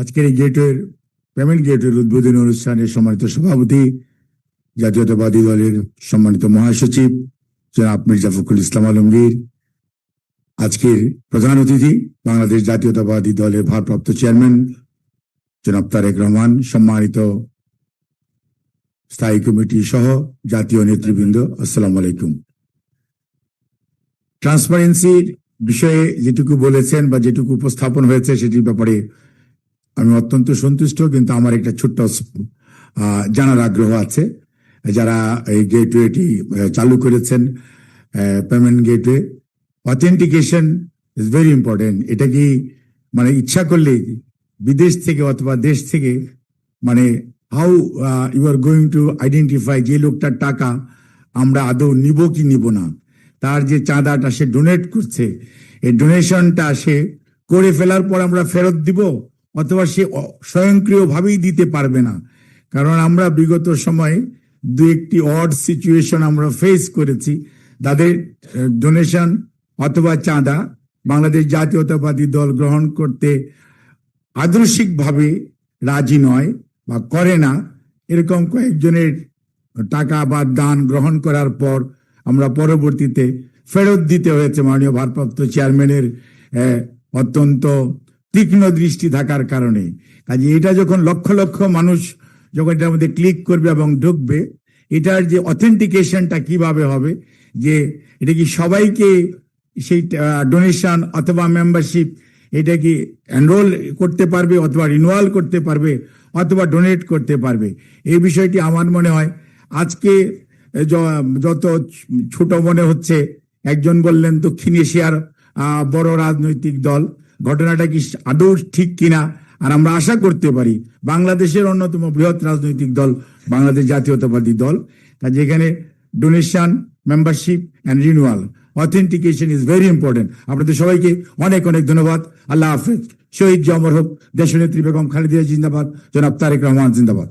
আজকের এই গেটওয়ের পেমেন্ট গেটওয়ের উদ্বোধনী অনুষ্ঠানে সম্মানিত সভাপতি, জাতীয়তাবাদী দলের সম্মানিত মহাসচিব, জনাব মির্জা ফখরুল ইসলাম আলমগীর। আজকের প্রধান অতিথি, বাংলাদেশ জাতীয়তাবাদী দলের ভারপ্রাপ্ত চেয়ারম্যান, জনাব তারেক রহমান, সম্মানিত স্থায়ী কমিটি সহ জাতীয় নেতৃবৃন্দ, আসসালাম আলাইকুম। ট্রান্সপারেন্সির বিষয়ে যেটুকু বলেছেন বা যেটুকু উপস্থাপন হয়েছে, সেটির ব্যাপারে আমি অত্যন্ত সন্তুষ্ট, কিন্তু আমার একটা ছোট্ট জানার আগ্রহ আছে। যারা এই গেটওয়েটি চালু করেছেন payment gateway authentication is very important এটা কি মানে ইচ্ছা করলে বিদেশ থেকে অথবা দেশ থেকে মানে how you are going to identify যে লোকটার টাকা আমরা আদৌ নিব কি নিব না। তার যে চাঁদাটা সে ডোনেট করছে, এই ডোনেশনটা সে করে ফেলার পর আমরা ফেরত দিব? অথবা সে স্বয়ংক্রিয়ভাবেই দিতে পারবে না। কারণ আমরা বিগত সময়ে দু একটি অড সিচুয়েশন আমরা ফেস করেছি। তাদের ডোনেশন অথবা চাঁদা বাংলাদেশ জাতীয়তাবাদী দল গ্রহণ করতে আদর্শিকভাবে রাজি নয় বা করে না। এরকম কয়েকজনের টাকা বা দান গ্রহণ করার পর আমরা পরবর্তীতে ফেরত দিতে হয়েছে মাননীয় ভারপ্রাপ্ত চেয়ারম্যানের অত্যন্ত তীক্ষ্ণ দৃষ্টি থাকার কারণে। কাজে এটা যখন লক্ষ লক্ষ মানুষ যখন এটার মধ্যে ক্লিক করবে এবং ঢুকবে, এটার যে অথেন্টিকেশনটা কীভাবে হবে, যে এটা কি সবাইকে সেই ডোনেশন অথবা মেম্বারশিপ এটা কি এনরোল করতে পারবে অথবা রিনুয়াল করতে পারবে অথবা ডোনেট করতে পারবে? এই বিষয়টি আমার মনে হয় আজকে যত ছোট মনে হচ্ছে, একজন বললেন দক্ষিণ এশিয়ার বড় রাজনৈতিক দল ঘটনাটা কি আদৌ ঠিক কিনা? আর আমরা আশা করতে পারি বাংলাদেশের অন্যতম বৃহৎ রাজনৈতিক দল বাংলাদেশ জাতীয়তাবাদী দল। কাজে এখানে donation membership and renewal authentication is very important আপনাদের সবাইকে অনেক অনেক ধন্যবাদ। আল্লাহ হাফেজ। শহীদ জমর হোক। দেশনেত্রী বেগম খালেদিয়া জিন্দাবাদ। জনাব তারেক রহমান জিন্দাবাদ।